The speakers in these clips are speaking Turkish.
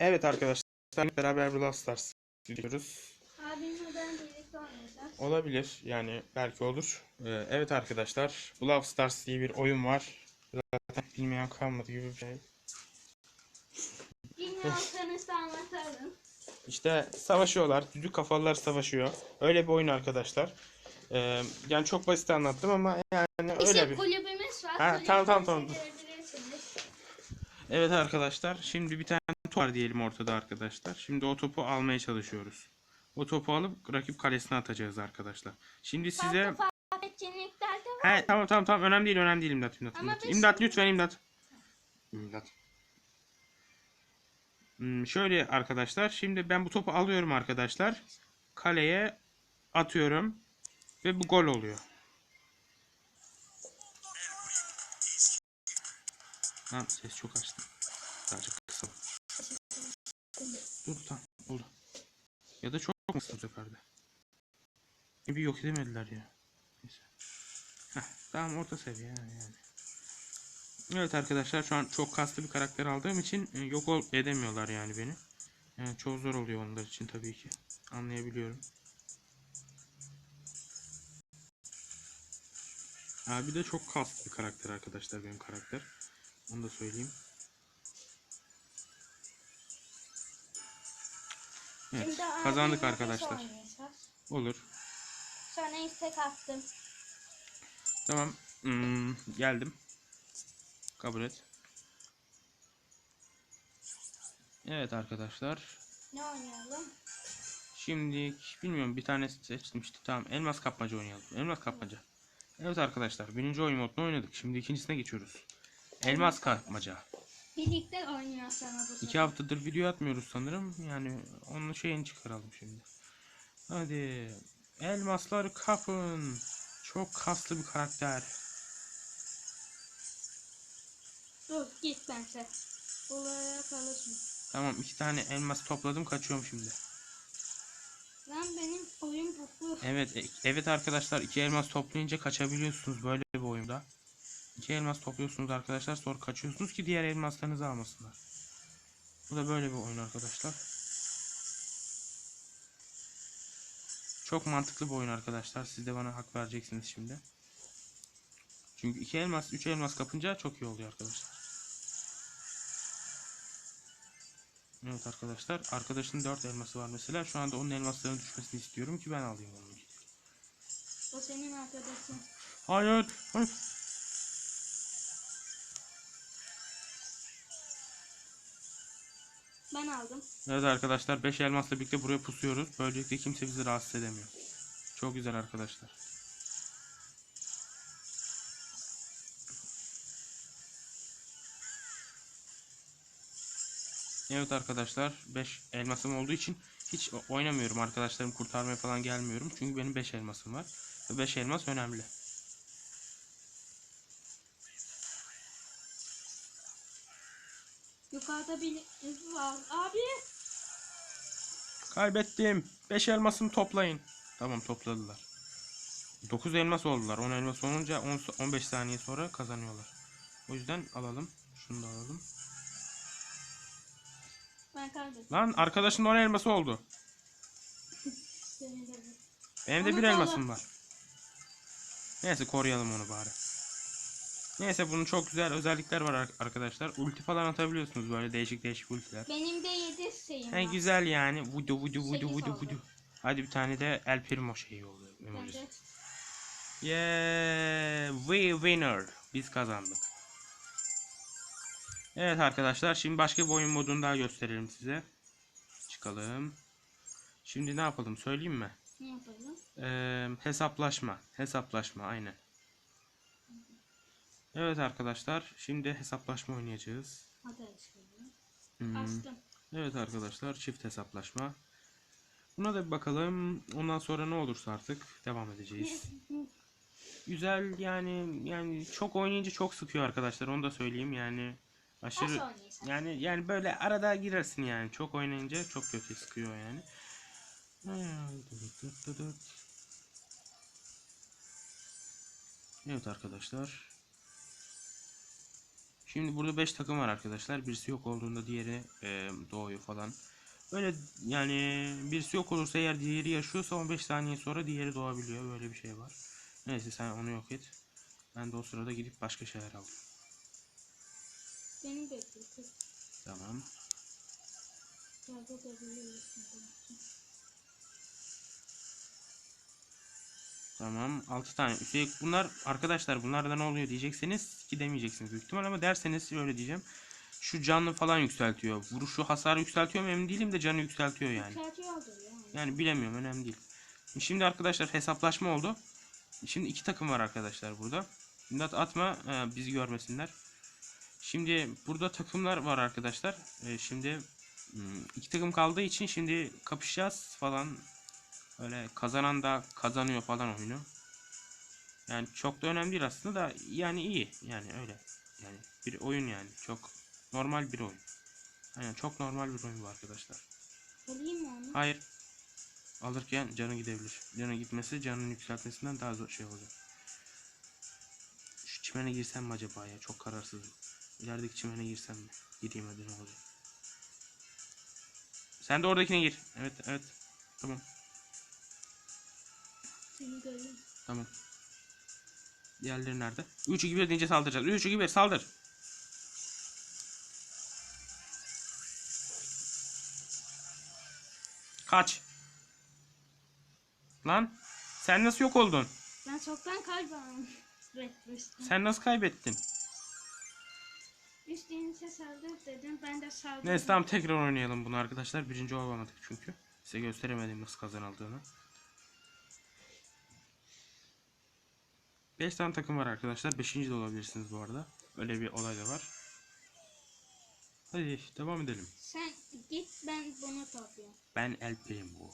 Evet arkadaşlar beraber Brawl Stars gidiyoruz. Abimle ben birlikte oynayacağız. Olabilir yani belki olur. Ee, evet arkadaşlar Brawl Stars diye bir oyun var. Zaten bilmeyen kalmadı gibi bir şey. Bilmiyorsanız da anlatarım. İşte savaşıyorlar. Düdük kafalılar savaşıyor. Öyle bir oyun arkadaşlar. Ee, yani çok basit anlattım ama yani öyle İşte bir. kulübümüz var. Ha, tamam, tamam, tamam. Kulübümüzü görebilirsiniz. Evet arkadaşlar şimdi bir tane top var diyelim ortada arkadaşlar. Şimdi o topu almaya çalışıyoruz. O topu alıp rakip kalesine atacağız arkadaşlar. Şimdi size... He tamam tamam tamam önemli değil önemli değil imdat imdat imdat. İmdat lütfen imdat. İmdat. Hmm, şöyle arkadaşlar şimdi ben bu topu alıyorum arkadaşlar. Kaleye atıyorum ve bu gol oluyor. Lan ses çok açtım. Birazcık kısa. Dur tamam oldu. Ya da çok mu bu sefer de? Bir yok edemediler ya. Neyse. Heh, tamam orta seviye yani. yani. Evet arkadaşlar şu an çok kaslı bir karakter aldığım için e, yok ol edemiyorlar yani beni. Yani çok zor oluyor onlar için tabii ki. Anlayabiliyorum. Abi de çok kaslı bir karakter arkadaşlar benim karakter. Onu da söyleyeyim. Evet, Şimdi kazandık arkadaşlar. Olur. Sonra istek attım. Tamam. Hmm, geldim. Kabul et. Evet arkadaşlar. Ne oynayalım? Şimdi bilmiyorum bir tane seçtim işte. Tamam elmas kapmaca oynayalım. Elmas kapmaca. Evet arkadaşlar birinci oyun modunu oynadık. Şimdi ikincisine geçiyoruz. Elmas kapmaca. Birlikte sana bu İki haftadır video atmıyoruz sanırım. Yani onun şeyini çıkaralım şimdi. Hadi. Elmaslar kapın. Çok kaslı bir karakter. Dur git bense. Buraya kalırsın. Tamam iki tane elmas topladım kaçıyorum şimdi. Lan benim oyun buklu. Evet, e- evet arkadaşlar iki elmas toplayınca kaçabiliyorsunuz böyle bir oyunda. İki elmas topluyorsunuz arkadaşlar sonra kaçıyorsunuz ki diğer elmaslarınızı almasınlar. Bu da böyle bir oyun arkadaşlar. Çok mantıklı bir oyun arkadaşlar. Siz de bana hak vereceksiniz şimdi. Çünkü iki elmas, üç elmas kapınca çok iyi oluyor arkadaşlar. Evet arkadaşlar. Arkadaşın 4 elması var mesela. Şu anda onun elmaslarının düşmesini istiyorum ki ben alayım onu. O senin arkadaşın. Hayır. hayır. Aldım. Evet arkadaşlar 5 elmasla birlikte buraya pusuyoruz. Böylelikle kimse bizi rahatsız edemiyor. Çok güzel arkadaşlar. Evet arkadaşlar 5 elmasım olduğu için hiç oynamıyorum arkadaşlarım kurtarmaya falan gelmiyorum. Çünkü benim 5 elmasım var. Ve 5 elmas önemli. Yukarıda bir ev var. Abi. Kaybettim. 5 elmasımı toplayın. Tamam topladılar. 9 elmas oldular. 10 elmas olunca 10, 15 saniye sonra kazanıyorlar. O yüzden alalım. Şunu da alalım. Ben kaybettim. Lan arkadaşın 10 elması oldu. Benim de bir elmasım var. Neyse koruyalım onu bari. Neyse bunun çok güzel özellikler var ar- arkadaşlar. Ulti falan atabiliyorsunuz böyle değişik değişik ultiler. Benim de 7 şeyim He var. güzel yani. Vudu vudu vudu vudu vudu. Hadi bir tane de El Primo şeyi. Ben Emojisi. de. Yeah, we winner. Biz kazandık. Evet arkadaşlar şimdi başka bir oyun modunu daha gösterelim size. Çıkalım. Şimdi ne yapalım söyleyeyim mi? Ne yapalım? Ee, hesaplaşma. Hesaplaşma aynen. Evet arkadaşlar şimdi hesaplaşma oynayacağız. Hadi açalım. Hmm, Açtım. Evet arkadaşlar çift hesaplaşma. Buna da bir bakalım. Ondan sonra ne olursa artık devam edeceğiz. Güzel yani yani çok oynayınca çok sıkıyor arkadaşlar onu da söyleyeyim yani aşırı yani yani böyle arada girersin yani çok oynayınca çok kötü sıkıyor yani. Evet arkadaşlar. Şimdi burada 5 takım var arkadaşlar. Birisi yok olduğunda diğeri e, doğuyor falan. Böyle yani birisi yok olursa eğer diğeri yaşıyorsa 15 saniye sonra diğeri doğabiliyor. Böyle bir şey var. Neyse sen onu yok et. Ben de o sırada gidip başka şeyler aldım. Beni bekle. kız. Tamam. Yardım edebilirsin. Tamam 6 tane. Üstelik bunlar arkadaşlar bunlardan ne oluyor diyecekseniz ki demeyeceksiniz büyük ihtimal ama derseniz şöyle diyeceğim. Şu canlı falan yükseltiyor. Vuruşu hasarı yükseltiyor mu emin değilim de canı yükseltiyor yani. Yani bilemiyorum önemli değil. Şimdi arkadaşlar hesaplaşma oldu. Şimdi iki takım var arkadaşlar burada. İmdat atma e, bizi görmesinler. Şimdi burada takımlar var arkadaşlar. E, şimdi hmm, iki takım kaldığı için şimdi kapışacağız falan. Öyle kazanan da kazanıyor falan oyunu. Yani çok da önemli değil aslında da yani iyi yani öyle. Yani bir oyun yani çok normal bir oyun. Aynen çok normal bir oyun bu arkadaşlar. Alayım mı onu? Hayır. Alırken canı gidebilir. Canı gitmesi canın yükseltmesinden daha zor şey olacak. Şu çimene girsem mi acaba ya? Çok kararsızım. İlerideki çimene girsem mi? Gireyim hadi ne olacak. Sen de oradakine gir. Evet evet. Tamam. Seni. Tamam. Diğerleri nerede? 3 2 1 deyince saldıracağız. 3 2 1 saldır. Kaç. Lan sen nasıl yok oldun? Ben çoktan kaybolmuştum. Sen nasıl kaybettin? Üstünüze saldır dedim. Ben de saldım. Neyse tamam tekrar oynayalım bunu arkadaşlar. Birinci olamadık çünkü. Size gösteremedim nasıl kazanıldığını. 5 tane takım var arkadaşlar. 5. de olabilirsiniz bu arada. Öyle bir olay da var. Hadi devam edelim. Sen git ben bunu topluyorum. Ben El Primo.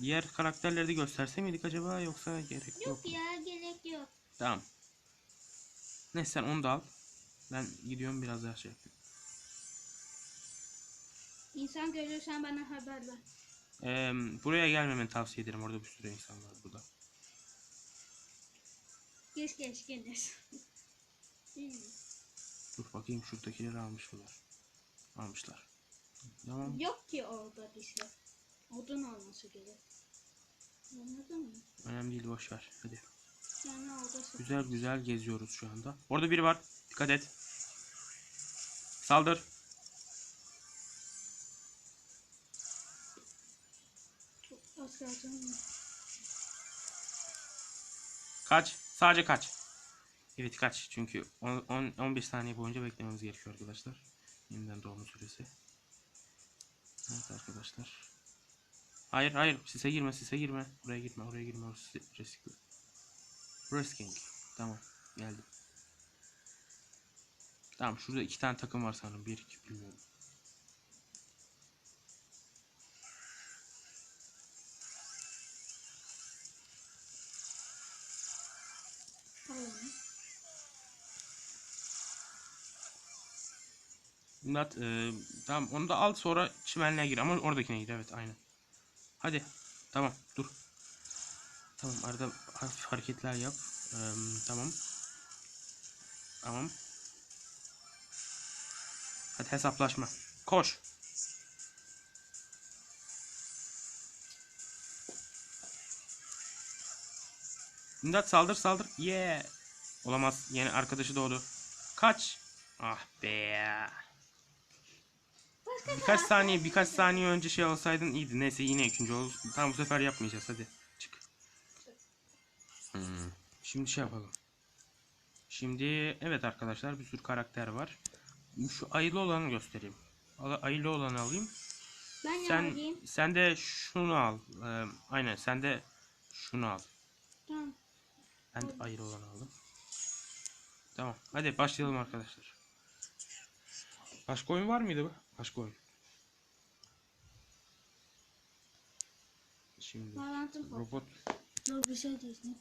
Diğer karakterleri de gösterse miydik acaba yoksa gerek yok. Yok mu? ya gerek yok. Tamam. Neyse sen onu da al. Ben gidiyorum biraz daha şey yapayım. İnsan görürsen bana haber ver. Ee, buraya gelmemeni tavsiye ederim. Orada bir sürü insan var burada. Geç geç gelir. Dur bakayım şuradakileri almış mılar? Almışlar. Tamam. Yok ki orada bir şey. Odun olması gerek. Anladın mı? Önemli değil boş ver. Hadi. Yani orada sıkıntı. Güzel güzel geziyoruz şu anda. Orada biri var. Dikkat et. Saldır. Kaç. Sadece kaç. Evet kaç. Çünkü 10, 10 15 saniye boyunca beklememiz gerekiyor arkadaşlar. Yeniden doğma süresi. Evet arkadaşlar. Hayır hayır sise girme sise girme. Oraya gitme oraya girme. Orası riskli. Risking. Tamam geldim. Tamam şurada iki tane takım var sanırım. Bir iki bilmiyorum. Murat e, tamam onu da al sonra çimenliğe gir ama oradakine gir evet aynen. Hadi tamam dur. Tamam arada hafif hareketler yap. E, tamam. Tamam. Hadi hesaplaşma. Koş. İmdat saldır saldır. Yeah. Olamaz. Yeni arkadaşı doğdu. Kaç. Ah be. Birkaç saniye birkaç saniye önce şey olsaydın iyiydi. Neyse yine ikinci ol. Tamam bu sefer yapmayacağız hadi. Çık. Hmm. Şimdi şey yapalım. Şimdi evet arkadaşlar bir sürü karakter var. Şu ayılı olanı göstereyim. Ayılı olanı alayım. Ben Sen alayım. sen de şunu al. Ee, aynen sen de şunu al. Tamam. Ben de ayılı olanı aldım. Tamam. Hadi başlayalım arkadaşlar. Başka oyun var mıydı bu? Başka oyun. Şimdi Bağlantım robot Dur bir şey diyeceğim.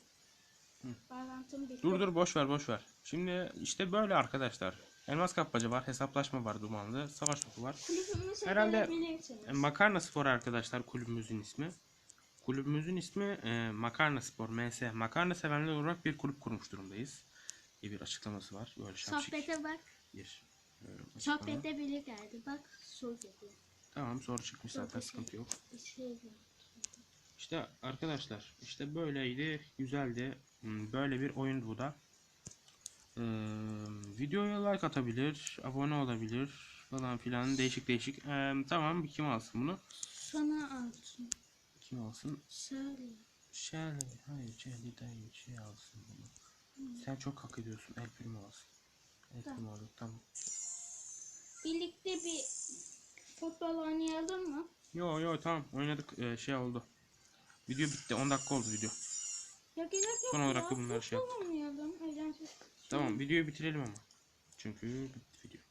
Bağlantım bitti. Dur dur boş ver boş ver. Şimdi işte böyle arkadaşlar. Elmas kapmaca var, hesaplaşma var dumanlı, savaş topu var. Kulübümü Herhalde-. E, Makarna Spor arkadaşlar kulübümüzün ismi. Kulübümüzün ismi e, Makarna Spor MS. Makarna sevenler olarak bir kulüp kurmuş durumdayız. diye bir açıklaması var. Böyle şapşik Sohbete bak. bir e, açıklama. Sohbete biri geldi. Bak su geliyor. Tamam soru çıkmış zaten Sohbete- sıkıntı yok. Şey. İşte arkadaşlar işte böyleydi güzeldi Hmm, böyle bir oyun bu da Ee, videoya like atabilir abone olabilir falan filan değişik değişik Ee, tamam kim alsın bunu Sana alsın. kim alsın Söyle. Shelly hayır değil şey alsın bunu sen çok hak ediyorsun El Primo alsın El. Primo alır tamam Birlikte bir futbol oynayalım mı? yo yo tamam oynadık Ee, şey oldu video bitti 10 dakika oldu video Ya gerek yok Son olarak ya. da bunları şey Futbol oynayalım. Eğlenceli. tamam videoyu bitirelim ama çünkü bitti video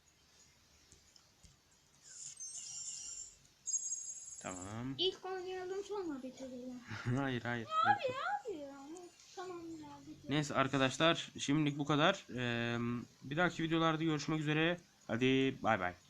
Tamam. İlk oynayalım sonra bitirelim. hayır hayır. Abi abi ya. Tamam ya bitirelim. Neyse arkadaşlar şimdilik bu kadar. Ee, bir dahaki videolarda görüşmek üzere. 阿啲拜拜。